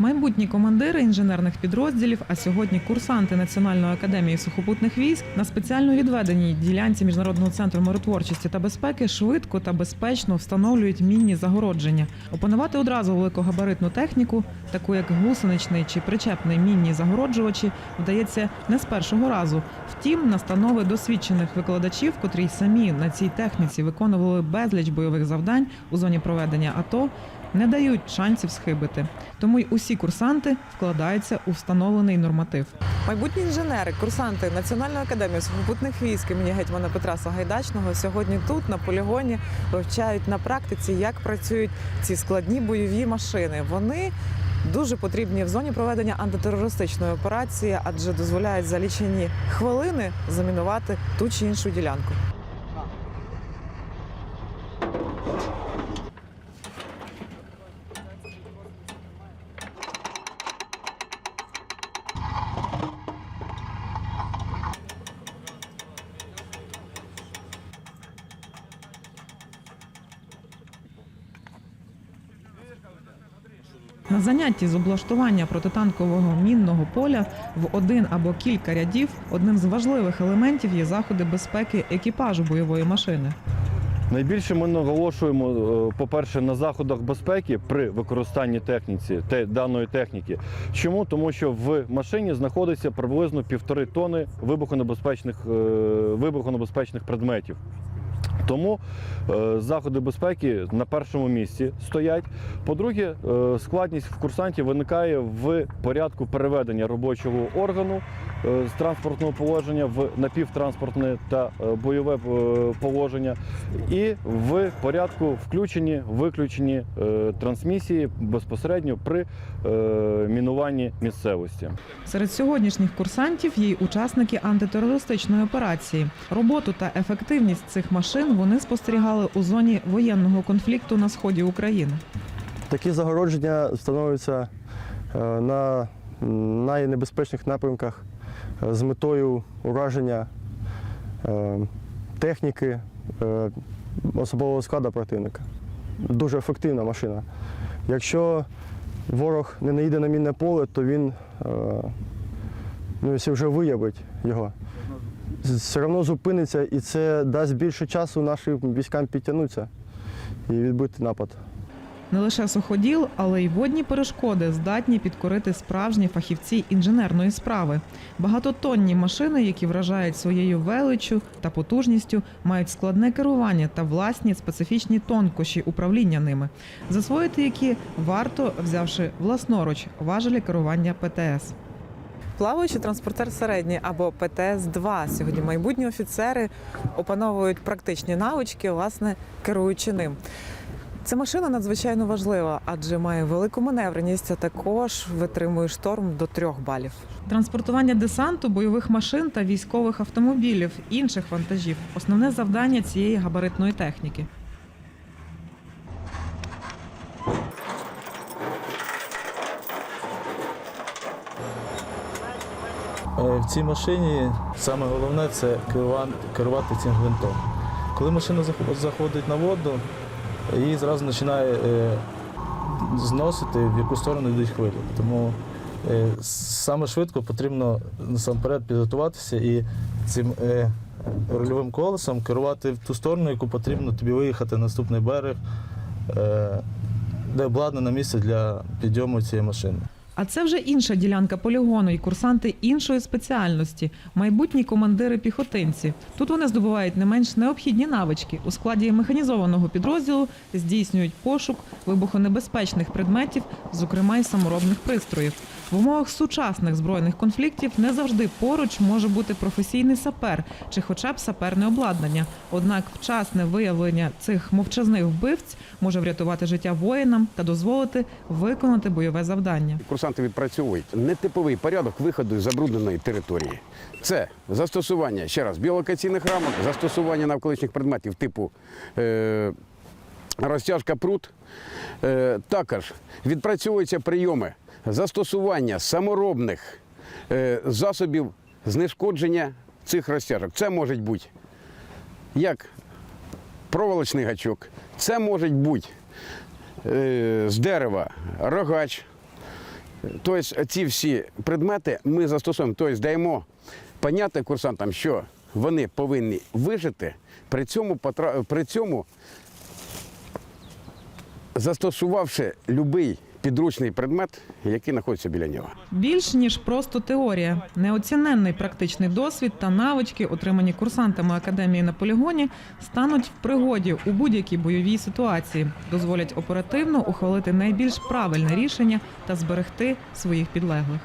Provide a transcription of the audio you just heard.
Майбутні командири інженерних підрозділів, а сьогодні курсанти Національної академії сухопутних військ на спеціально відведеній ділянці міжнародного центру миротворчості та безпеки швидко та безпечно встановлюють мінні загородження. Опанувати одразу великогабаритну техніку, таку як гусеничний чи причепний мінні загороджувачі, вдається не з першого разу. Втім, настанови досвідчених викладачів, котрі самі на цій техніці виконували безліч бойових завдань у зоні проведення АТО, не дають шансів схибити. Тому й усі курсанти вкладаються у встановлений норматив. Майбутні інженери, курсанти Національної академії сухопутних військ імені гетьмана Петра Сагайдачного сьогодні тут на полігоні вивчають на практиці, як працюють ці складні бойові машини. Вони дуже потрібні в зоні проведення антитерористичної операції, адже дозволяють за лічені хвилини замінувати ту чи іншу ділянку. На занятті з облаштування протитанкового мінного поля в один або кілька рядів одним з важливих елементів є заходи безпеки екіпажу бойової машини. Найбільше ми наголошуємо, е, по-перше, на заходах безпеки при використанні техніці те, даної техніки. Чому? Тому що в машині знаходиться приблизно півтори тони вибухонебезпечних, е, вибухонебезпечних предметів. Тому е, заходи безпеки на першому місці стоять. По-друге, е, складність в курсантів виникає в порядку переведення робочого органу е, з транспортного положення в напівтранспортне та бойове положення, і в порядку включені виключені трансмісії безпосередньо при мінуванні місцевості. Серед сьогоднішніх курсантів є й учасники антитерористичної операції. Роботу та ефективність цих машин вони спостерігали у зоні воєнного конфлікту на сході України. Такі загородження встановлюються е, на найнебезпечніших напрямках е, з метою ураження е, техніки особового складу противника. Дуже ефективна машина. Якщо ворог не наїде на мінне поле, то він ну, вже виявить його. Все одно зупиниться і це дасть більше часу нашим військам підтягнутися і відбити напад. Не лише суходіл, але й водні перешкоди здатні підкорити справжні фахівці інженерної справи. Багатотонні машини, які вражають своєю величчю та потужністю, мають складне керування та власні специфічні тонкощі управління ними, засвоїти які варто, взявши власноруч важелі керування ПТС. Плаваючий транспортер середній або ПТС-2. Сьогодні майбутні офіцери опановують практичні навички, власне, керуючи ним. Ця машина надзвичайно важлива, адже має велику маневреність, а також витримує шторм до трьох балів. Транспортування десанту, бойових машин та військових автомобілів, інших вантажів основне завдання цієї габаритної техніки. В цій машині саме головне це керувати, цим гвинтом. Коли машина заходить на воду, її зразу починає е, зносити, в яку сторону йдуть хвилі. Тому е, саме швидко потрібно насамперед підготуватися і цим е, рульовим колесом керувати в ту сторону, яку потрібно тобі виїхати на наступний берег, е, де обладнане місце для підйому цієї машини. А це вже інша ділянка полігону і курсанти іншої спеціальності, майбутні командири піхотинці. Тут вони здобувають не менш необхідні навички. У складі механізованого підрозділу здійснюють пошук вибухонебезпечних предметів, зокрема й саморобних пристроїв. В умовах сучасних збройних конфліктів не завжди поруч може бути професійний сапер чи хоча б саперне обладнання. Однак вчасне виявлення цих мовчазних вбивць може врятувати життя воїнам та дозволити виконати бойове завдання. Курсанти відпрацьовують нетиповий порядок виходу з забрудненої території. Це застосування ще раз біолокаційних рамок, застосування навколишніх предметів типу е, розтяжка прут. Е, також відпрацьовуються прийоми застосування саморобних е, засобів знешкодження цих розтяжок. Це може бути як проволочний гачок, це може бути е, з дерева рогач, Тобто ці всі предмети ми застосуємо, тобто даємо поняти курсантам, що вони повинні вижити, при цьому, при цьому застосувавши будь-який підручний предмет, який знаходиться біля нього. Більш ніж просто теорія, неоціненний практичний досвід та навички, отримані курсантами академії на полігоні, стануть в пригоді у будь-якій бойовій ситуації, дозволять оперативно ухвалити найбільш правильне рішення та зберегти своїх підлеглих.